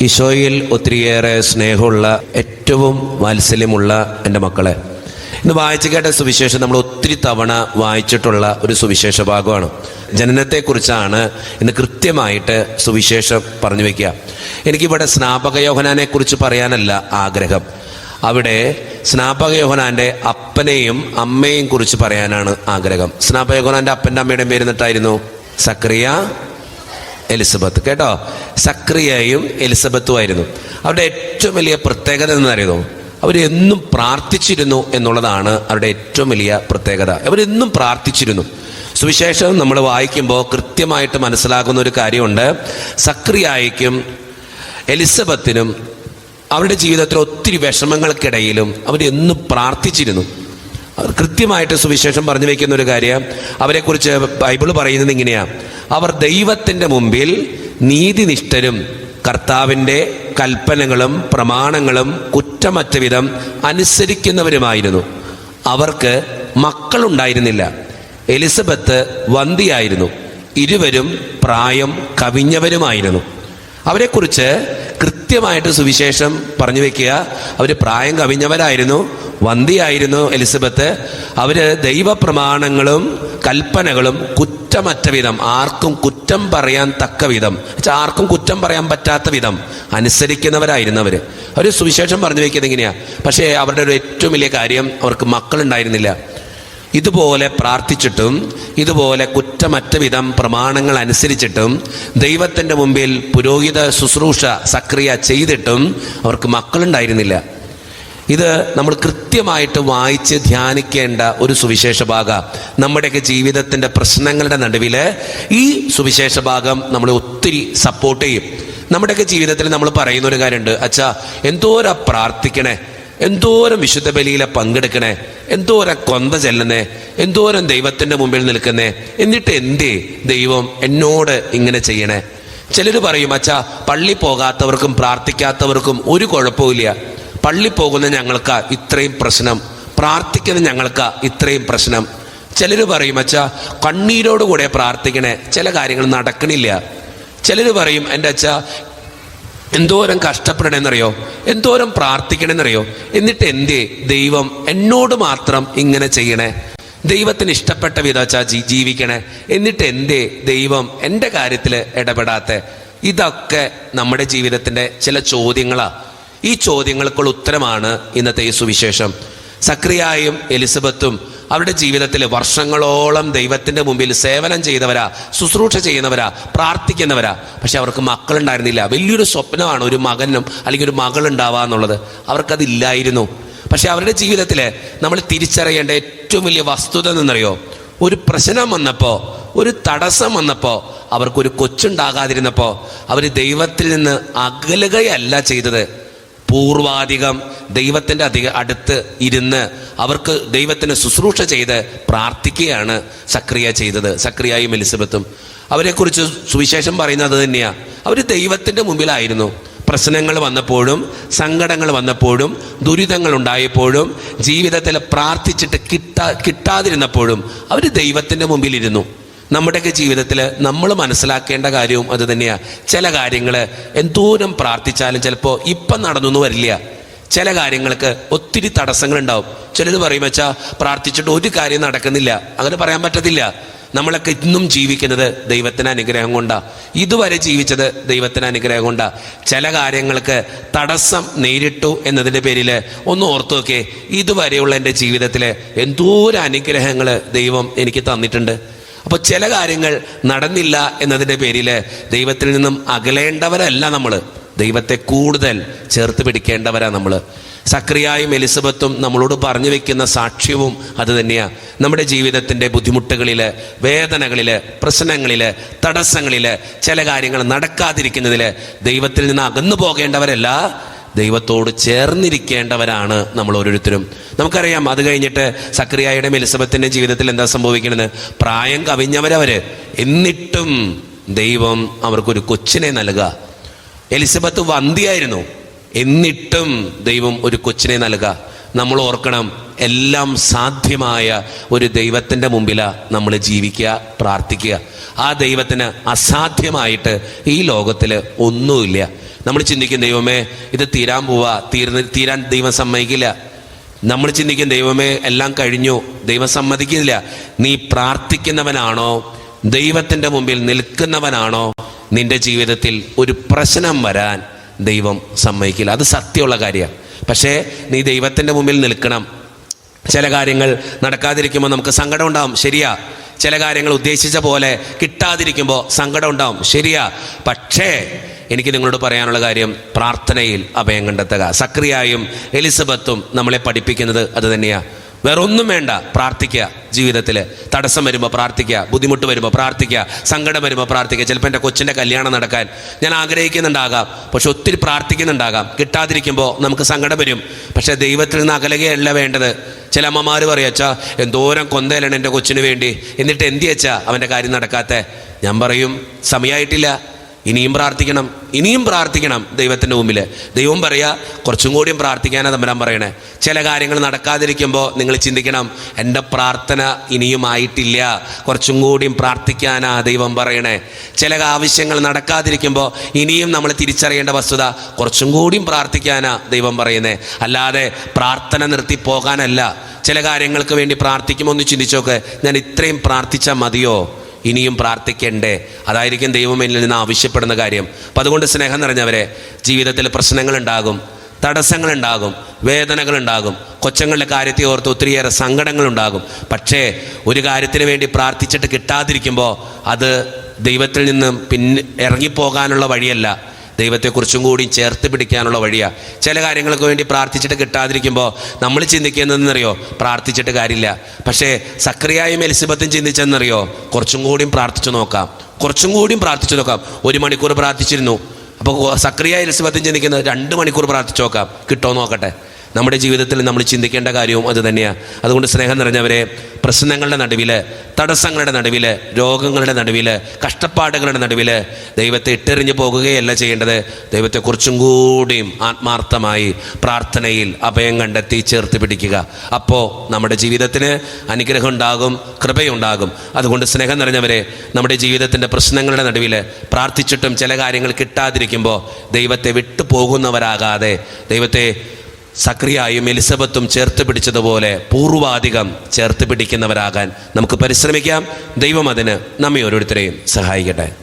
ഈശോയിൽ ഒത്തിരിയേറെ സ്നേഹമുള്ള ഏറ്റവും വാത്സല്യമുള്ള എന്റെ മക്കളെ. ഇന്ന് വായിച്ചു കേട്ട സുവിശേഷം നമ്മൾ ഒത്തിരി തവണ വായിച്ചിട്ടുള്ള ഒരു സുവിശേഷ ഭാഗമാണ്. ജനനത്തെക്കുറിച്ചാണ് ഇന്ന് കൃത്യമായിട്ട് സുവിശേഷം പറഞ്ഞു വയ്ക്കുക എനിക്കിവിടെ സ്നാപക യോഹനാനെ കുറിച്ച് പറയാനല്ല ആഗ്രഹം. അവിടെ സ്നാപക യോഹനാന്റെ അപ്പനെയും അമ്മയെയും കുറിച്ച് പറയാനാണ് ആഗ്രഹം. സ്നാപക യോഹനാന്റെ അപ്പന്റെ അമ്മയുടെയും പേരുന്നിട്ടായിരുന്നു സക്രിയ എലിസബത്ത്. കേട്ടോ? സക്രിയയും എലിസബത്തും ആയിരുന്നു. അവരുടെ ഏറ്റവും വലിയ പ്രത്യേകത എന്നറിയുന്നു അവരെന്നും പ്രാർത്ഥിച്ചിരുന്നു എന്നുള്ളതാണ് അവരുടെ ഏറ്റവും വലിയ പ്രത്യേകത. അവരെന്നും പ്രാർത്ഥിച്ചിരുന്നു. സുവിശേഷം നമ്മൾ വായിക്കുമ്പോൾ കൃത്യമായിട്ട് മനസ്സിലാക്കുന്ന ഒരു കാര്യമുണ്ട്. സക്രിയായിക്കും എലിസബത്തിനും അവരുടെ ജീവിതത്തിൽ ഒത്തിരി വിഷമങ്ങൾക്കിടയിലും അവരെന്നും പ്രാർത്ഥിച്ചിരുന്നു. കൃത്യമായിട്ട് സുവിശേഷം പറഞ്ഞു വെക്കുന്ന ഒരു കാര്യം. അവരെക്കുറിച്ച് ബൈബിൾ പറയുന്നത് ഇങ്ങനെയാ. അവർ ദൈവത്തിന്റെ മുമ്പിൽ നീതിനിഷ്ഠരും കർത്താവിന്റെ കൽപ്പനകളും പ്രമാണങ്ങളും കുറ്റമറ്റ വിധം അനുസരിക്കുന്നവരുമായിരുന്നു. അവർക്ക് മക്കളുണ്ടായിരുന്നില്ല. എലിസബത്ത് വന്തിയായിരുന്നു. ഇരുവരും പ്രായം കവിഞ്ഞവരുമായിരുന്നു. അവരെക്കുറിച്ച് കൃത്യമായിട്ട് സുവിശേഷം പറഞ്ഞു വെക്കുക. അവർ പ്രായം കവിഞ്ഞവരായിരുന്നു. വന്തിയായിരുന്നു എലിസബത്ത്. അവർ ദൈവപ്രമാണങ്ങളും കൽപ്പനകളും കുറ്റമറ്റ വിധം ആർക്കും കുറ്റം പറയാൻ തക്ക വിധം. വെച്ചാൽ ആർക്കും കുറ്റം പറയാൻ പറ്റാത്ത വിധം അനുസരിക്കുന്നവരായിരുന്നു അവർ. അവർ സുവിശേഷം പറഞ്ഞു വെക്കുന്നത് എങ്ങനെയാ? പക്ഷേ അവരുടെ ഒരു ഏറ്റവും വലിയ കാര്യം അവർക്ക് മക്കളുണ്ടായിരുന്നില്ല. ഇതുപോലെ പ്രാർത്ഥിച്ചിട്ടും ഇതുപോലെ കുറ്റമറ്റ വിധം പ്രമാണങ്ങൾ അനുസരിച്ചിട്ടും ദൈവത്തിന്റെ മുമ്പിൽ പുരോഹിത ശുശ്രൂഷ സക്രിയ ചെയ്തിട്ടും അവർക്ക് മക്കളുണ്ടായിരുന്നില്ല. ഇത് നമ്മൾ കൃത്യമായിട്ട് വായിച്ച് ധ്യാനിക്കേണ്ട ഒരു സുവിശേഷ ഭാഗം. നമ്മുടെയൊക്കെ ജീവിതത്തിന്റെ പ്രശ്നങ്ങളുടെ നടുവിൽ ഈ സുവിശേഷ ഭാഗം നമ്മളെ ഒത്തിരി സപ്പോർട്ട് ചെയ്യും. നമ്മുടെയൊക്കെ ജീവിതത്തിൽ നമ്മൾ പറയുന്ന ഒരു കാര്യമുണ്ട് അച്ഛാ എന്തോരാ പ്രാർത്ഥിക്കണേ? എന്തോരം വിശുദ്ധ ബലിയിലെ പങ്കെടുക്കണേ? എന്തോരം കൊന്ത ചെല്ലുന്നേ? എന്തോരം ദൈവത്തിന്റെ മുമ്പിൽ നിൽക്കുന്നേ? എന്നിട്ട് എന്തേ ദൈവം എന്നോട് ഇങ്ങനെ ചെയ്യണേ? ചിലർ പറയും അച്ഛാ പള്ളി പോകാത്തവർക്കും പ്രാർത്ഥിക്കാത്തവർക്കും ഒരു കുഴപ്പമില്ല പള്ളി പോകുന്ന ഞങ്ങൾക്ക് ഇത്രയും പ്രശ്നം. പ്രാർത്ഥിക്കുന്ന ഞങ്ങൾക്ക് ഇത്രയും പ്രശ്നം. ചിലർ പറയും അച്ഛാ കണ്ണീരോടുകൂടെ പ്രാർത്ഥിക്കണേ. ചില കാര്യങ്ങൾ നടക്കണില്ല. ചിലർ പറയും എന്റെ അച്ഛ എന്തോരം കഷ്ടപ്പെടണമെന്നറിയോ എന്തോരം പ്രാർത്ഥിക്കണമെന്നറിയോ എന്നിട്ട് എന്തേ ദൈവം എന്നോട് മാത്രം ഇങ്ങനെ ചെയ്യണേ. ദൈവത്തിന് ഇഷ്ടപ്പെട്ട വിധവച്ചാ ജീ ജീവിക്കണേ. എന്നിട്ട് എന്തേ ദൈവം എന്റെ കാര്യത്തിൽ ഇടപെടാത്ത. ഇതൊക്കെ നമ്മുടെ ജീവിതത്തിന്റെ ചില ചോദ്യങ്ങളാ. ഈ ചോദ്യങ്ങൾക്കുള്ള ഉത്തരമാണ് ഇന്നത്തെ ഈ സുവിശേഷം. സക്രിയായും എലിസബത്തും അവരുടെ ജീവിതത്തിൽ വർഷങ്ങളോളം ദൈവത്തിന്റെ മുമ്പിൽ സേവനം ചെയ്തവരാ ശുശ്രൂഷ ചെയ്യുന്നവരാ പ്രാർത്ഥിക്കുന്നവരാ. പക്ഷെ അവർക്ക് മക്കളുണ്ടായിരുന്നില്ല. വലിയൊരു സ്വപ്നമാണ് ഒരു മകനും അല്ലെങ്കിൽ ഒരു മകൾ ഉണ്ടാവുക എന്നുള്ളത്. അവർക്കതില്ലായിരുന്നു. പക്ഷെ അവരുടെ ജീവിതത്തിൽ നമ്മൾ തിരിച്ചറിയേണ്ട ഏറ്റവും വലിയ വസ്തുത എന്നറിയോ ഒരു പ്രശ്നം വന്നപ്പോൾ ഒരു തടസ്സം വന്നപ്പോൾ അവർക്കൊരു കൊച്ചുണ്ടാകാതിരുന്നപ്പോൾ അവർ ദൈവത്തിൽ നിന്ന് അകലുകയല്ല ചെയ്തത്. പൂർവാധികം ദൈവത്തിന്റെ അധിക അടുത്ത് ഇരുന്ന് അവർക്ക് ദൈവത്തിന് ശുശ്രൂഷ ചെയ്ത് പ്രാർത്ഥിക്കുകയാണ് സക്രിയ ചെയ്തത്. സക്രിയയും എലിസബത്തും. അവരെക്കുറിച്ച് സുവിശേഷം പറയുന്നത് തന്നെയാണ് അവർ ദൈവത്തിന്റെ മുമ്പിലായിരുന്നു. പ്രശ്നങ്ങൾ വന്നപ്പോഴും സങ്കടങ്ങൾ വന്നപ്പോഴും ദുരിതങ്ങൾ ഉണ്ടായപ്പോഴും ജീവിതത്തിൽ പ്രാർത്ഥിച്ചിട്ട് കിട്ടാ കിട്ടാതിരുന്നപ്പോഴും അവർ ദൈവത്തിന്റെ മുമ്പിലിരുന്നു. നമ്മുടെയൊക്കെ ജീവിതത്തിൽ നമ്മൾ മനസ്സിലാക്കേണ്ട കാര്യവും അത് തന്നെയാണ് ചില കാര്യങ്ങൾ എന്തോരം പ്രാർത്ഥിച്ചാലും ചിലപ്പോൾ ഇപ്പം നടന്നു വരില്ല. ചില കാര്യങ്ങൾക്ക് ഒത്തിരി തടസ്സങ്ങൾ ഉണ്ടാവും ചിലത് പറയും വെച്ചാൽ പ്രാർത്ഥിച്ചിട്ട് ഒരു കാര്യം നടക്കുന്നില്ല. അങ്ങനെ പറയാൻ പറ്റത്തില്ല. നമ്മളൊക്കെ ഇന്നും ജീവിക്കുന്നത് ദൈവത്തിന് അനുഗ്രഹം കൊണ്ടാ. ഇതുവരെ ജീവിച്ചത് ദൈവത്തിന് അനുഗ്രഹം കൊണ്ടാ. ചില കാര്യങ്ങൾക്ക് തടസ്സം നേരിട്ടു എന്നതിന്റെ പേരിൽ ഒന്ന് ഓർത്തു നോക്കേ ഇതുവരെയുള്ള എന്റെ ജീവിതത്തിൽ എന്തോരം അനുഗ്രഹങ്ങൾ ദൈവം എനിക്ക് തന്നിട്ടുണ്ട്. അപ്പോൾ ചില കാര്യങ്ങൾ നടന്നില്ല എന്നതിന്റെ പേരിൽ ദൈവത്തിൽ നിന്നും അകലേണ്ടവരല്ല നമ്മൾ ദൈവത്തെ കൂടുതൽ ചേർത്ത് പിടിക്കേണ്ടവരാ നമ്മൾ സക്രിയായും എലിസബത്തും നമ്മളോട് പറഞ്ഞു വെക്കുന്ന സാക്ഷ്യവും അത് തന്നെയാണ് നമ്മുടെ ജീവിതത്തിന്റെ ബുദ്ധിമുട്ടുകളിൽ വേദനകളിൽ പ്രശ്നങ്ങളിൽ തടസ്സങ്ങളിൽ ചില കാര്യങ്ങൾ നടക്കാതിരിക്കുന്നതിൽ ദൈവത്തിൽ നിന്ന് അകന്നു പോകേണ്ടവരല്ല ദൈവത്തോട് ചേർന്നിരിക്കേണ്ടവരാണ് നമ്മൾ ഓരോരുത്തരും. നമുക്കറിയാം അത് കഴിഞ്ഞിട്ട് സക്രിയായുടെയും എലിസബത്തിന്റെ ജീവിതത്തിൽ എന്താ സംഭവിക്കുന്നത് പ്രായം കവിഞ്ഞവരവര്. എന്നിട്ടും ദൈവം അവർക്കൊരു കൊച്ചിനെ നൽകുക. എലിസബത്ത് വന്തിയായിരുന്നു. എന്നിട്ടും ദൈവം ഒരു കൊച്ചിനെ നൽകുക. നമ്മൾ ഓർക്കണം എല്ലാം സാധ്യമായ ഒരു ദൈവത്തിന്റെ മുമ്പിലാണ് നമ്മൾ ജീവിക്കുക പ്രാർത്ഥിക്കുക. ആ ദൈവത്തിന് അസാധ്യമായിട്ട് ഈ ലോകത്തിൽ ഒന്നുമില്ല. നമ്മൾ ചിന്തിക്കും ദൈവമേ ഇത് തീരാൻ പോവാ തീർന്ന് തീരാൻ ദൈവം സമ്മതിക്കില്ല. നമ്മൾ ചിന്തിക്കും ദൈവമേ എല്ലാം കഴിഞ്ഞു ദൈവം സമ്മതിക്കില്ല നീ പ്രാർത്ഥിക്കുന്നവനാണോ? ദൈവത്തിന്റെ മുമ്പിൽ നിൽക്കുന്നവനാണോ? നിന്റെ ജീവിതത്തിൽ ഒരു പ്രശ്നം വരാൻ ദൈവം സമ്മതിക്കില്ല. അത് സത്യമുള്ള കാര്യമാണ്. പക്ഷേ നീ ദൈവത്തിന്റെ മുമ്പിൽ നിൽക്കണം. ചില കാര്യങ്ങൾ നടക്കാതിരിക്കുമ്പോൾ നമുക്ക് സങ്കടം ഉണ്ടാവും. ശരിയാ. ചില കാര്യങ്ങൾ ഉദ്ദേശിച്ച പോലെ കിട്ടാതിരിക്കുമ്പോൾ സങ്കടം ഉണ്ടാവും. ശരിയാ. പക്ഷേ എനിക്ക് നിങ്ങളോട് പറയാനുള്ള കാര്യം പ്രാർത്ഥനയിൽ അഭയം കണ്ടെത്തുക. സക്രിയായും എലിസബത്തും നമ്മളെ പഠിപ്പിക്കുന്നത് അത് തന്നെയാണ് വേറൊന്നും വേണ്ട പ്രാർത്ഥിക്കുക ജീവിതത്തിൽ തടസ്സം വരുമ്പോൾ പ്രാർത്ഥിക്കുക ബുദ്ധിമുട്ട് വരുമ്പോൾ പ്രാർത്ഥിക്കുക സങ്കടം വരുമ്പോൾ പ്രാർത്ഥിക്കുക. ചിലപ്പോൾ എന്റെ കൊച്ചിന്റെ കല്യാണം നടക്കാൻ ഞാൻ ആഗ്രഹിക്കുന്നുണ്ടാകാം പക്ഷെ ഒത്തിരി പ്രാർത്ഥിക്കുന്നുണ്ടാകാം. കിട്ടാതിരിക്കുമ്പോൾ നമുക്ക് സങ്കടം വരും. പക്ഷെ ദൈവത്തിൽ നിന്ന് അകലുകയല്ല വേണ്ടത്. ചില അമ്മമാർ പറയും അച്ഛാ എന്തോരം കൊന്തയിലാണ് എന്റെ കൊച്ചിന് വേണ്ടി. എന്നിട്ട് എന്തി അച്ഛാ അവന്റെ കാര്യം നടക്കാത്ത? ഞാൻ പറയും സമയമായിട്ടില്ല ഇനിയും പ്രാർത്ഥിക്കണം ഇനിയും പ്രാർത്ഥിക്കണം ദൈവത്തിന്റെ മുമ്പിൽ ദൈവം പറയുക കുറച്ചും കൂടിയും പ്രാർത്ഥിക്കാനാണ് തമ്പരാൻ പറയണേ. ചില കാര്യങ്ങൾ നടക്കാതിരിക്കുമ്പോൾ നിങ്ങൾ ചിന്തിക്കണം എന്റെ പ്രാർത്ഥന ഇനിയും ആയിട്ടില്ല. കുറച്ചും കൂടിയും പ്രാർത്ഥിക്കാനാ ദൈവം പറയണേ. ചില ആവശ്യങ്ങൾ നടക്കാതിരിക്കുമ്പോൾ ഇനിയും നമ്മൾ തിരിച്ചറിയേണ്ട വസ്തുത കുറച്ചും കൂടിയും പ്രാർത്ഥിക്കാനാ ദൈവം പറയുന്നേ. അല്ലാതെ പ്രാർത്ഥന നിർത്തി പോകാനല്ല. ചില കാര്യങ്ങൾക്ക് വേണ്ടി പ്രാർത്ഥിക്കുമോ എന്ന് ചിന്തിച്ചോക്ക് ഞാൻ ഇത്രയും പ്രാർത്ഥിച്ചാൽ മതിയോ? ഇനിയും പ്രാർത്ഥിക്കണ്ടേ? അതായിരിക്കും ദൈവം എന്നിൽ നിന്ന് ആവശ്യപ്പെടുന്ന കാര്യം. അപ്പം അതുകൊണ്ട് സ്നേഹം നിറഞ്ഞവരെ ജീവിതത്തിൽ പ്രശ്നങ്ങളുണ്ടാകും തടസ്സങ്ങളുണ്ടാകും വേദനകളുണ്ടാകും കൊച്ചങ്ങളുടെ കാര്യത്തെ ഓർത്ത് ഒത്തിരിയേറെ സങ്കടങ്ങളുണ്ടാകും. പക്ഷേ ഒരു കാര്യത്തിന് വേണ്ടി പ്രാർത്ഥിച്ചിട്ട് കിട്ടാതിരിക്കുമ്പോൾ അത് ദൈവത്തിൽ നിന്നും പിന്നെ ഇറങ്ങിപ്പോകാനുള്ള വഴിയല്ല. ദൈവത്തെക്കുറിച്ചും കൂടി ചേർത്ത് പിടിക്കാനുള്ള വഴിയാണ് ചില കാര്യങ്ങൾക്ക് വേണ്ടി പ്രാർത്ഥിച്ചിട്ട് കിട്ടാതിരിക്കുമ്പോൾ നമ്മൾ ചിന്തിക്കുന്നതെന്നറിയോ? പ്രാർത്ഥിച്ചിട്ട് കാര്യമില്ല. പക്ഷേ സക്രിയായും എലിസബത്തും ചിന്തിച്ചെന്നറിയോ? കുറച്ചും കൂടിയും പ്രാർത്ഥിച്ചു നോക്കാം. കുറച്ചും കൂടിയും പ്രാർത്ഥിച്ചു നോക്കാം. ഒരു മണിക്കൂർ പ്രാർത്ഥിച്ചിരുന്നു. അപ്പോൾ സക്രിയായ എലിസബത്തും ചിന്തിക്കുന്നത് രണ്ട് മണിക്കൂർ പ്രാർത്ഥിച്ചു നോക്കാം. കിട്ടോ നോക്കട്ടെ. നമ്മുടെ ജീവിതത്തിൽ നമ്മൾ ചിന്തിക്കേണ്ട കാര്യവും അത് തന്നെയാണ് അതുകൊണ്ട് സ്നേഹം നിറഞ്ഞവരെ പ്രശ്നങ്ങളുടെ നടുവിൽ തടസ്സങ്ങളുടെ നടുവിൽ രോഗങ്ങളുടെ നടുവിൽ കഷ്ടപ്പാടുകളുടെ നടുവിൽ ദൈവത്തെ ഇട്ടെറിഞ്ഞു പോകുകയല്ല ചെയ്യേണ്ടത്. ദൈവത്തെ കുറച്ചും കൂടിയും ആത്മാർത്ഥമായി പ്രാർത്ഥനയിൽ അഭയം കണ്ടെത്തി ചേർത്ത് പിടിക്കുക. അപ്പോൾ നമ്മുടെ ജീവിതത്തിന് അനുഗ്രഹം ഉണ്ടാകും കൃപയുണ്ടാകും. അതുകൊണ്ട് സ്നേഹം നിറഞ്ഞവരെ നമ്മുടെ ജീവിതത്തിന്റെ പ്രശ്നങ്ങളുടെ നടുവിൽ പ്രാർത്ഥിച്ചിട്ടും ചില കാര്യങ്ങൾ കിട്ടാതിരിക്കുമ്പോൾ ദൈവത്തെ വിട്ടു പോകുന്നവരാകാതെ ദൈവത്തെ സക്രിയായും എലിസബത്തും ചേർത്ത് പിടിച്ചതുപോലെ പൂർവാധികം ചേർത്ത് പിടിക്കുന്നവരാകാൻ നമുക്ക് പരിശ്രമിക്കാം. ദൈവം അതിന് നമ്മെ ഓരോരുത്തരെയും സഹായിക്കട്ടെ.